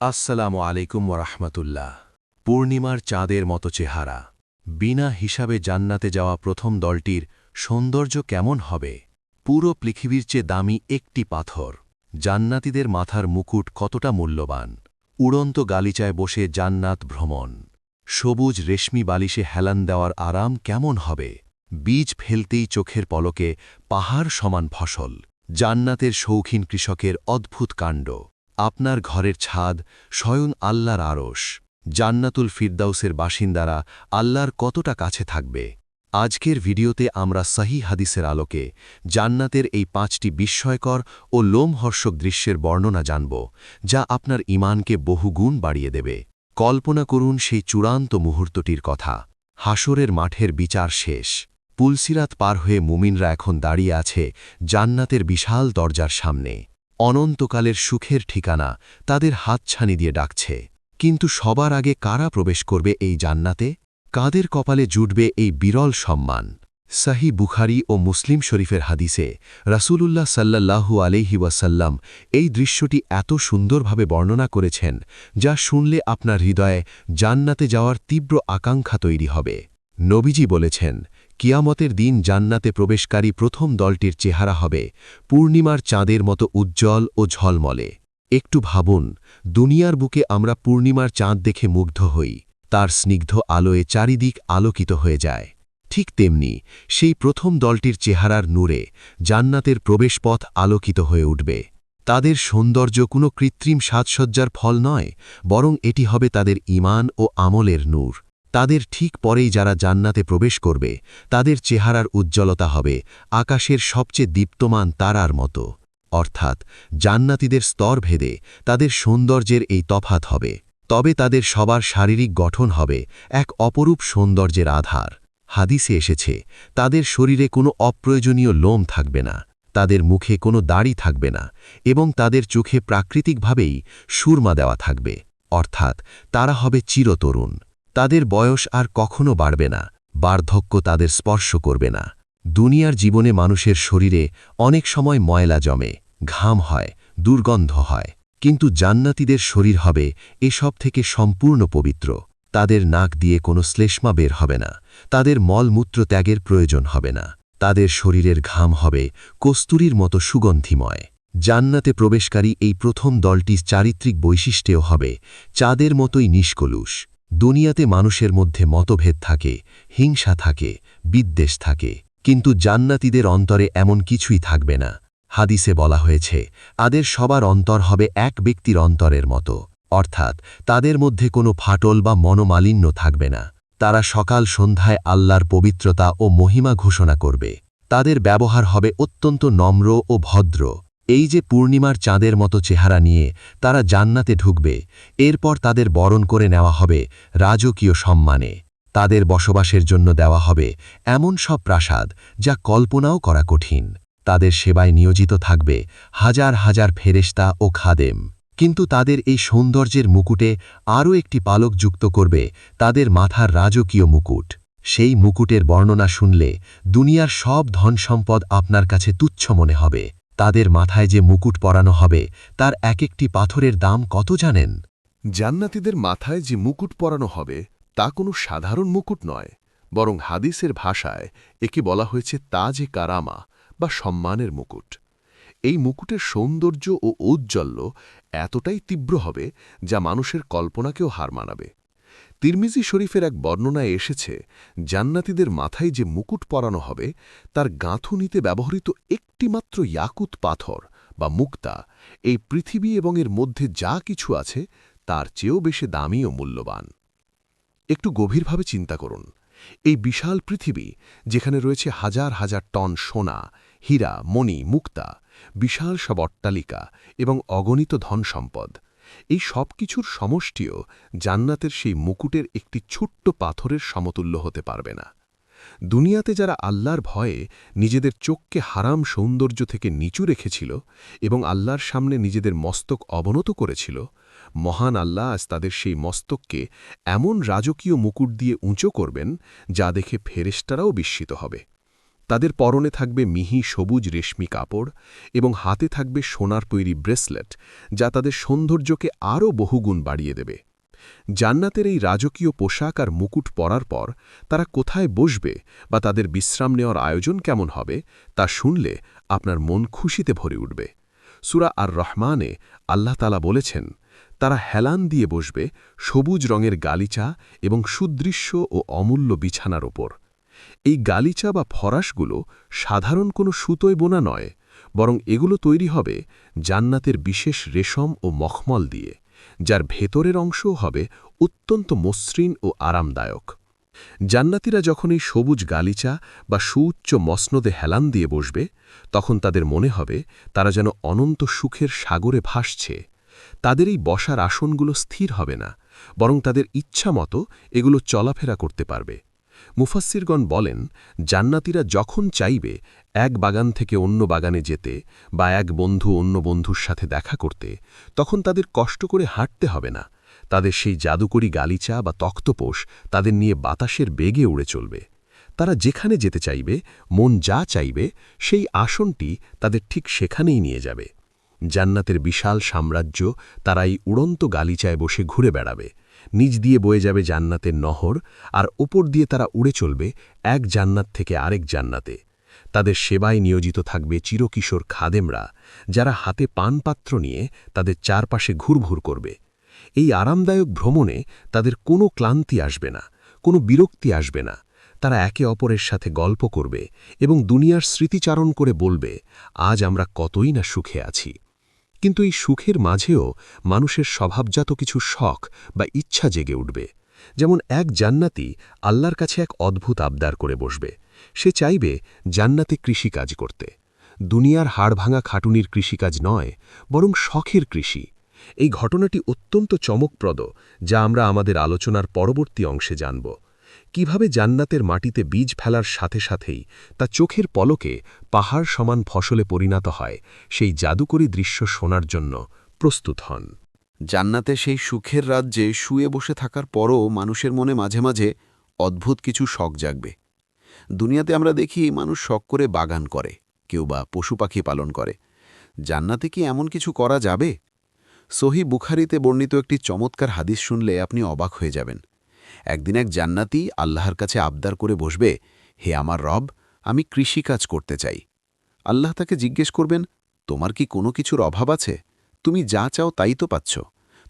আসসালামু আলাইকুম ওরহমতুল্লাহ পূর্ণিমার চাঁদের মতো চেহারা। বিনা হিসাবে জান্নাতে যাওয়া প্রথম দলটির সৌন্দর্য কেমন হবে? পুরো পৃথিবীর চেয়ে দামি একটি পাথর। জান্নাতীদের মাথার মুকুট কতটা মূল্যবান। উড়ন্ত গালিচায় বসে জান্নাত ভ্রমণ। সবুজ রেশমি বালিশে হেলান দেওয়ার আরাম কেমন হবে? বীজ ফেলতেই চোখের পলকে পাহাড় সমান ফসল। জান্নাতের শৌখিন কৃষকের অদ্ভুত কাণ্ড। আপনার ঘরের ছাদ স্বয়ং আল্লাহর আরস জান্নাতুল ফিরদাউসের বাসিন্দারা আল্লাহর কতটা কাছে থাকবে। আজকের ভিডিওতে আমরা সহি হাদিসের আলোকে জান্নাতের এই পাঁচটি বিস্ময়কর ও লোমহর্ষক দৃশ্যের বর্ণনা জানব, যা আপনার ইমানকে বহুগুণ বাড়িয়ে দেবে। কল্পনা করুন সেই চূড়ান্ত মুহূর্তটির কথা। হাসরের মাঠের বিচার শেষ। পুলসিরাত পার হয়ে মুমিনরা এখন দাঁড়িয়ে আছে জান্নাতের বিশাল দরজার সামনে। অনন্তকালের সুখের ঠিকানা তাদের হাতছানি দিয়ে ডাকছে। কিন্তু সবার আগে কারা প্রবেশ করবে এই জান্নাতে? কাদের কপালে জুটবে এই বিরল সম্মান? সাহি বুখারি ও মুসলিম শরীফের হাদিসে রাসূলুল্লাহ সাল্লাল্লাহু আলহি ওয়াসাল্লাম এই দৃশ্যটি এত সুন্দরভাবে বর্ণনা করেছেন, যা শুনলে আপনার হৃদয়ে জান্নাতে যাওয়ার তীব্র আকাঙ্ক্ষা তৈরি হবে। নবীজি বলেছেন কিয়ামতের দিন জান্নাতে প্রবেশকারী প্রথম দলটির চেহারা হবে পূর্ণিমার চাঁদের মতো উজ্জ্বল ও ঝলমলে। একটু ভাবুন, দুনিয়ার বুকে আমরা পূর্ণিমার চাঁদ দেখে মুগ্ধ হই, তার স্নিগ্ধ আলোয় চারিদিক আলোকিত হয়ে যায়। ঠিক তেমনি, সেই প্রথম দলটির চেহারার নূরে জান্নাতের প্রবেশপথ আলোকিত হয়ে উঠবে। তাদের সৌন্দর্য কোনো কৃত্রিম সাজসজ্জার ফল নয়, বরং এটি হবে তাদের ইমান ও আমলের নূর। তাদের ঠিক পরেই যারা জান্নাতে প্রবেশ করবে, তাদের চেহারার উজ্জ্বলতা হবে, আকাশের সবচেয়ে দীপ্তমান তারার মতো। অর্থাৎ, জান্নাতীদের স্তর ভেদে তাদের সৌন্দর্যের এই তফাত হবে। তবে তাদের সবার শারীরিক গঠন হবে এক অপরূপ সৌন্দর্যের আধার। হাদিসে এসেছে, তাদের শরীরে কোনো অপ্রয়োজনীয় লোম থাকবে না, তাদের মুখে কোনো দাড়ি থাকবে না, এবং তাদের চোখে প্রাকৃতিকভাবেই সুরমা দেওয়া থাকবে। অর্থাৎ, তারা হবে চিরতরুণ। তাদের বয়স আর কখনো বাড়বে না, বার্ধক্য তাদের স্পর্শ করবে না। দুনিয়ার জীবনে মানুষের শরীরে অনেক সময় ময়লা জমে, ঘাম হয়, দুর্গন্ধ হয়, কিন্তু জান্নাতীদের শরীর হবে এসব থেকে সম্পূর্ণ পবিত্র। তাদের নাক দিয়ে কোনো শ্লেষ্মা বের হবে না, তাদের মলমূত্র ত্যাগের প্রয়োজন হবে না, তাদের শরীরের ঘাম হবে কস্তুরীর মতো সুগন্ধিময়। জান্নাতে প্রবেশকারী এই প্রথম দলটির চারিত্রিক বৈশিষ্ট্যেও হবে চাঁদের মতোই নিষ্কলুষ। দুনিয়াতে মানুষের মধ্যে মতভেদ থাকে, হিংসা থাকে, বিদ্বেষ থাকে, কিন্তু জান্নাতীদের অন্তরে এমন কিছুই থাকবে না। হাদিসে বলা হয়েছে আদের সবার অন্তর হবে এক ব্যক্তির অন্তরের মতো। অর্থাৎ, তাদের মধ্যে কোনো ফাটল বা মনোমালিন্য থাকবে না। তারা সকাল সন্ধ্যায় আল্লাহর পবিত্রতা ও মহিমা ঘোষণা করবে। তাদের ব্যবহার হবে অত্যন্ত নম্র ও ভদ্র। এই যে পূর্ণিমার চাঁদের মতো চেহারা নিয়ে তারা জান্নাতে ঢুকবে, এরপর তাদের বরণ করে নেওয়া হবে রাজকীয় সম্মানে। তাদের বসবাসের জন্য দেওয়া হবে এমন সব প্রাসাদ যা কল্পনাও করা কঠিন। তাদের সেবায় নিয়োজিত থাকবে হাজার হাজার ফেরেস্তা ও খাদেম। কিন্তু তাদের এই সৌন্দর্যের মুকুটে আরও একটি পালক যুক্ত করবে তাদের মাথার রাজকীয় মুকুট। সেই মুকুটের বর্ণনা শুনলে দুনিয়ার সব ধন সম্পদ আপনার কাছে তুচ্ছ মনে হবে। তাদের মাথায় যে মুকুট পরানো হবে, তার এক একটি পাথরের দাম কত জানেন? জান্নাতীদের মাথায় যে মুকুট পরানো হবে, তা কোনো সাধারণ মুকুট নয়, বরং হাদিসের ভাষায় একে বলা হয়েছে তাজে কারামা বা সম্মানের মুকুট। এই মুকুটের সৌন্দর্য ও ঔজ্জ্বল্য এতটাই তীব্র হবে যা মানুষের কল্পনাকেও হার মানাবে। তিরমিজি শরীফের এক বর্ণনায় এসেছে, জান্নাতীদের মাথায় যে মুকুট পরানো হবে, তার গাঁথুনিতে ব্যবহৃত একটিমাত্র ইয়াকুত পাথর বা মুক্তা, এই পৃথিবী এবং এর মধ্যে যা কিছু আছে, তার চেয়েও বেশি দামি ও মূল্যবান। একটু গভীরভাবে চিন্তা করুন। এই বিশাল পৃথিবী, যেখানে রয়েছে হাজার হাজার টন সোনা, হীরা, মণি, মুক্তা, বিশাল সব অট্টালিকা এবং অগণিত ধন সম্পদ এই সব কিছুর সমষ্টিও জান্নাতের সেই মুকুটের একটি ছোট্ট পাথরের সমতুল্য হতে পারবে না। দুনিয়াতে যারা আল্লাহর ভয়ে নিজেদের চোখকে হারাম সৌন্দর্য থেকে নিচু রেখেছিল এবং আল্লাহর সামনে নিজেদের মস্তক অবনত করেছিল, মহান আল্লাহ আজ তাদের সেই মস্তককে এমন রাজকীয় মুকুট দিয়ে উঁচু করবেন যা দেখে ফেরেস্টারাও বিস্মিত হবে। তাদের পরনে থাকবে মিহি সবুজ রেশমি কাপড় এবং হাতে থাকবে সোনার তৈরি ব্রেসলেট, যা তাদের সৌন্দর্যকে আরও বহুগুণ বাড়িয়ে দেবে। জান্নাতের এই রাজকীয় পোশাক আর মুকুট পরার পর তারা কোথায় বসবে বা তাদের বিশ্রাম নেওয়ার আয়োজন কেমন হবে তা শুনলে আপনার মন খুশিতে ভরে উঠবে। সুরা আর রহমানে আল্লাহ তালা বলেছেন, তারা হেলান দিয়ে বসবে সবুজ রঙের গালিচা এবং সুদৃশ্য ও অমূল্য বিছানার ওপর। এই গালিচা বা ফরাসগুলো সাধারণ কোনো সুতোয় বোনা নয়, বরং এগুলো তৈরি হবে জান্নাতের বিশেষ রেশম ও মখমল দিয়ে, যার ভেতরের অংশও হবে অত্যন্ত মসৃণ ও আরামদায়ক। জান্নাতিরা যখন এই সবুজ গালিচা বা সুউচ্চ মসনদে হেলান দিয়ে বসবে, তখন তাদের মনে হবে তারা যেন অনন্ত সুখের সাগরে ভাসছে। তাদের এই বসার আসনগুলো স্থির হবে না, বরং তাদের ইচ্ছা মতো এগুলো চলাফেরা করতে পারবে। মুফাসিরগণ বলেন, জান্নাতিরা যখন চাইবে, এক বাগান থেকে অন্য বাগানে যেতে বা এক বন্ধু অন্য বন্ধুর সাথে দেখা করতে, তখন তাদের কষ্ট করে হাঁটতে হবে না। তাদের সেই জাদুকরি গালিচা বা তক্তপোষ তাদের নিয়ে বাতাসের বেগে উড়ে চলবে। তারা যেখানে যেতে চাইবে, মন যা চাইবে, সেই আসনটি তাদের ঠিক সেখানেই নিয়ে যাবে। জান্নাতের বিশাল সাম্রাজ্য তারা এই উড়ন্ত গালিচায় বসে ঘুরে বেড়াবে। নিজ দিয়ে বয়ে যাবে জান্নাতের নহর, আর ওপর দিয়ে তারা উড়ে চলবে এক জান্নাত থেকে আরেক জান্নাতে। তাদের সেবায় নিয়োজিত থাকবে চিরকিশোর খাদেমরা, যারা হাতে পানপাত্র নিয়ে তাদের চারপাশে ঘুরঘুর করবে। এই আরামদায়ক ভ্রমণে তাদের কোনো ক্লান্তি আসবে না, কোনো বিরক্তি আসবে না। তারা একে অপরের সাথে গল্প করবে এবং দুনিয়ার স্মৃতিচারণ করে বলবে, আজ আমরা কতই না সুখে আছি। কিন্তু এই সুখের মাঝেও মানুষের স্বভাবজাত কিছু শখ বা ইচ্ছা জেগে উঠবে। যেমন এক জান্নাতি আল্লাহর কাছে এক অদ্ভুত আবদার করে বসবে। সে চাইবে জান্নাতে কৃষিকাজ করতে। দুনিয়ার হাড়ভাঙা খাটুনির কৃষিকাজ নয়, বরং শখের কৃষি। এই ঘটনাটি অত্যন্ত চমকপ্রদ, যা আমরা আমাদের আলোচনার পরবর্তী অংশে জানব। কীভাবে জান্নাতের মাটিতে বীজ ফেলার সাথে সাথেই তা চোখের পলকে পাহাড় সমান ফসলে পরিণত হয়, সেই জাদুকরী দৃশ্য শোনার জন্য প্রস্তুত হন। জান্নাতে সেই সুখের রাজ্যে শুয়ে বসে থাকার পরও মানুষের মনে মাঝে মাঝে অদ্ভুত কিছু শখ জাগবে। দুনিয়াতে আমরা দেখি মানুষ শখ করে বাগান করে, কেউ বা পশু পাখি পালন করে। জান্নাতে কি এমন কিছু করা যাবে? সহি বুখারিতে বর্ণিত একটি চমৎকার হাদিস শুনলে আপনি অবাক হয়ে যাবেন। একদিন এক জান্নাতি আল্লাহর কাছে আবদার করে বসবে, হে আমার রব, আমি কৃষিকাজ করতে চাই। আল্লাহ তাকে জিজ্ঞেস করবেন, তোমার কি কোনো কিছুর অভাব আছে? তুমি যা চাও তাই তো পাচ্ছ।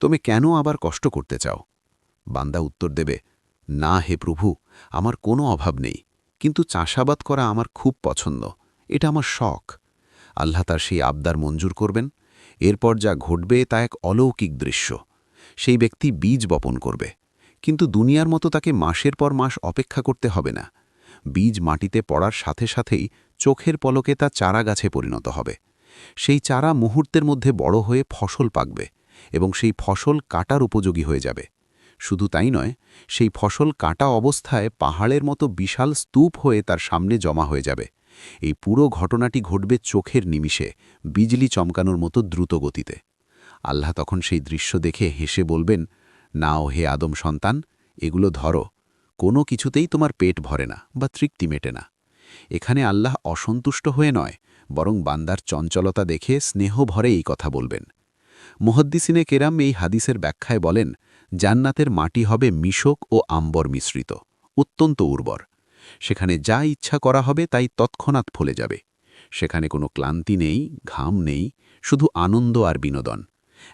তুমি কেন আবার কষ্ট করতে চাও? বান্দা উত্তর দেবে, না হে প্রভু, আমার কোনো অভাব নেই, কিন্তু চাষাবাদ করা আমার খুব পছন্দ, এটা আমার শখ। আল্লাহ তার সেই আবদার মঞ্জুর করবেন, এরপর যা ঘটবে তা এক অলৌকিক দৃশ্য। সেই ব্যক্তি বীজ বপন করবে। কিন্তু দুনিয়ার মতো তাকে মাসের পর মাস অপেক্ষা করতে হবে না। বীজ মাটিতে পড়ার সাথে সাথেই চোখের পলকে তা চারা গাছে পরিণত হবে। সেই চারা মুহূর্তের মধ্যে বড় হয়ে ফসল পাকবে এবং সেই ফসল কাটার উপযোগী হয়ে যাবে। শুধু তাই নয়, সেই ফসল কাটা অবস্থায় পাহাড়ের মতো বিশাল স্তূপ হয়ে তার সামনে জমা হয়ে যাবে। এই পুরো ঘটনাটি ঘটবে চোখের নিমিষে, বিজলি চমকানোর মতো দ্রুত গতিতে আল্লাহ তখন সেই দৃশ্য দেখে হেসে বলবেন নাও হে আদম সন্তান, এগুলো ধরো। কোনো কিছুতেই তোমার পেট ভরে না বা তৃপ্তি মেটে না। এখানে আল্লাহ অসন্তুষ্ট হয়ে নয়, বরং বান্দার চঞ্চলতা দেখে স্নেহ ভরে এই কথা বলবেন। মুহদ্দিসিনে কেরাম এই হাদিসের ব্যাখ্যায় বলেন, জান্নাতের মাটি হবে মিশক ও আম্বর মিশ্রিত, অত্যন্ত উর্বর। সেখানে যা ইচ্ছা করা হবে তাই তৎক্ষণাৎ ফলে যাবে। সেখানে কোনো ক্লান্তি নেই, ঘাম নেই, শুধু আনন্দ আর বিনোদন।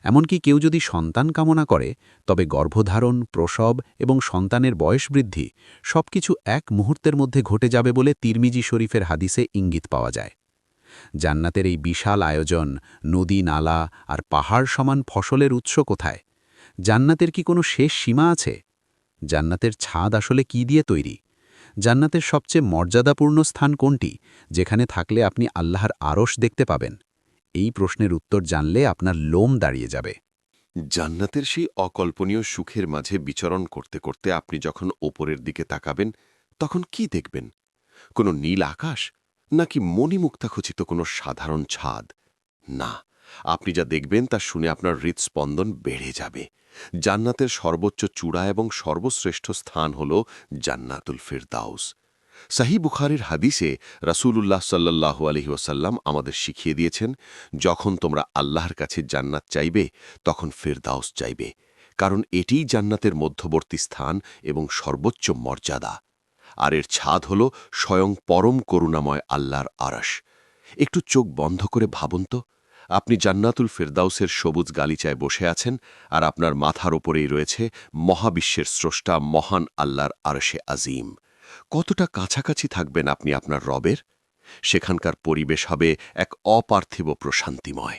এমনকি কেউ যদি সন্তান কামনা করে, তবে গর্ভধারণ, প্রসব এবং সন্তানের বয়স বৃদ্ধি সবকিছু এক মুহূর্তের মধ্যে ঘটে যাবে বলে তিরমিজি শরীফের হাদিসে ইঙ্গিত পাওয়া যায়। জান্নাতের এই বিশাল আয়োজন, নদী নালা আর পাহাড় সমান ফসলের উৎস কোথায়? জান্নাতের কি কোনো শেষ সীমা আছে? জান্নাতের ছাদ আসলে কি দিয়ে তৈরি? জান্নাতের সবচেয়ে মর্যাদাপূর্ণ স্থান কোনটি, যেখানে থাকলে আপনি আল্লাহর আরশ দেখতে পাবেন? এই প্রশ্নের উত্তর জানলে আপনার লোম দাঁড়িয়ে যাবে। জান্নাতের সেই অকল্পনীয় সুখের মাঝে বিচরণ করতে করতে আপনি যখন ওপরের দিকে তাকাবেন, তখন কি দেখবেন? কোনো নীল আকাশ? নাকি মণিমুক্তাখচিত কোনো সাধারণ ছাদ? না, আপনি যা দেখবেন তা শুনে আপনার হৃদস্পন্দন বেড়ে যাবে। জান্নাতের সর্বোচ্চ চূড়া এবং সর্বশ্রেষ্ঠ স্থান হল জান্নাতুল ফিরদাউস। সাহি বুখারির হাদিসে রাসূলুল্লাহ সাল্লাল্লাহু আলহি ওসাল্লাম আমাদের শিখিয়ে দিয়েছেন, যখন তোমরা আল্লাহর কাছে জান্নাত চাইবে, তখন ফেরদাউস চাইবে, কারণ এটিই জান্নাতের মধ্যবর্তী স্থান এবং সর্বোচ্চ মর্যাদা। আর এর ছাদ হল স্বয়ং পরম করুণাময় আল্লাহর আরশ। একটু চোখ বন্ধ করে ভাবুন তো, আপনি জান্নাতুল ফেরদাউসের সবুজ গালিচায় বসে আছেন আর আপনার মাথার ওপরেই রয়েছে মহাবিশ্বের স্রষ্টা মহান আল্লাহর আরশে আজিম। কতটা কাছাকাছি থাকবেন আপনি আপনার রবের? সেখানকার পরিবেশ হবে এক অপার্থিব প্রশান্তিময়।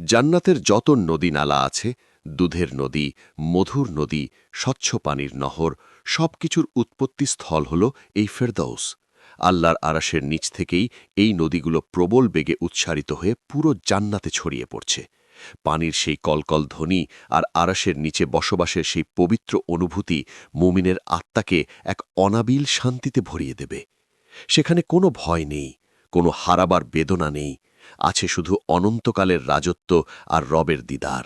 জান্নাতের যত নদী নালা আছে, দুধের নদী, মধুর নদী, স্বচ্ছ পানির নহর, সবকিছুর উৎপত্তি স্থল হল এই ফেরদৌস। আল্লাহর আরাসের নিচ থেকেই এই নদীগুলো প্রবল বেগে উচ্ছারিত হয়ে পুরো জান্নাতে ছড়িয়ে পড়ছে। পানির সেই কলকল ধ্বনি আর আরাসের নিচে বসবাসের সেই পবিত্র অনুভূতি মুমিনের আত্মাকে এক অনাবিল শান্তিতে ভরিয়ে দেবে। সেখানে কোনো ভয় নেই, কোনো হারাবার বেদনা নেই, আছে শুধু অনন্তকালের রাজত্ব আর রবের দিদার।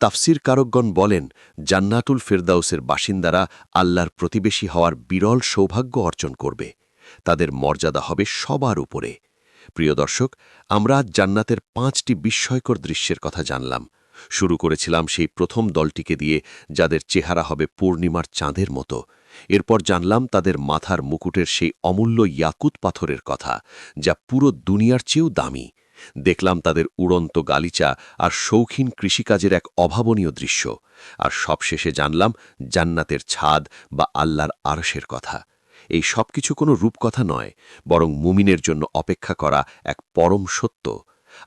তাফসির কারকগণ বলেন, জান্নাতুল ফেরদাউসের বাসিন্দারা আল্লাহর প্রতিবেশী হওয়ার বিরল সৌভাগ্য অর্জন করবে। তাদের মর্যাদা হবে সবার উপরে। প্রিয় দর্শক, আমরা আজ জান্নাতের পাঁচটি বিস্ময়কর দৃশ্যের কথা জানলাম। শুরু করেছিলাম সেই প্রথম দলটিকে দিয়ে, যাদের চেহারা হবে পূর্ণিমার চাঁদের মতো। এরপর জানলাম তাদের মাথার মুকুটের সেই অমূল্য ইয়াকুত পাথরের কথা, যা পুরো দুনিয়ার চেয়েও দামি। দেখলাম তাদের উড়ন্ত গালিচা আর শৌখিন কৃষিকাজের এক অভাবনীয় দৃশ্য। আর সবশেষে জানলাম জান্নাতের ছাদ বা আল্লাহর আরশের কথা। এই সব কিছু কোনো রূপকথা নয়, বরং মুমিনের জন্য অপেক্ষা করা এক পরম সত্য।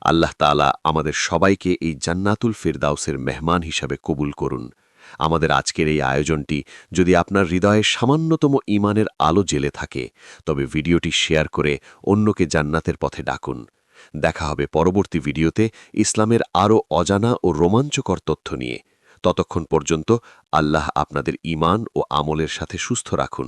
আল্লাহ তালা আমাদের সবাইকে এই জান্নাতুল ফিরদাউসের মেহমান হিসাবে কবুল করুন। আমাদের আজকের এই আয়োজনটি যদি আপনার হৃদয়ে সামান্যতম ইমানের আলো জেলে থাকে, তবে ভিডিওটি শেয়ার করে অন্যকে জান্নাতের পথে ডাকুন। দেখা হবে পরবর্তী ভিডিওতে ইসলামের আরও অজানা ও রোমাঞ্চকর তথ্য নিয়ে। ততক্ষণ পর্যন্ত আল্লাহ আপনাদের ইমান ও আমলের সাথে সুস্থ রাখুন।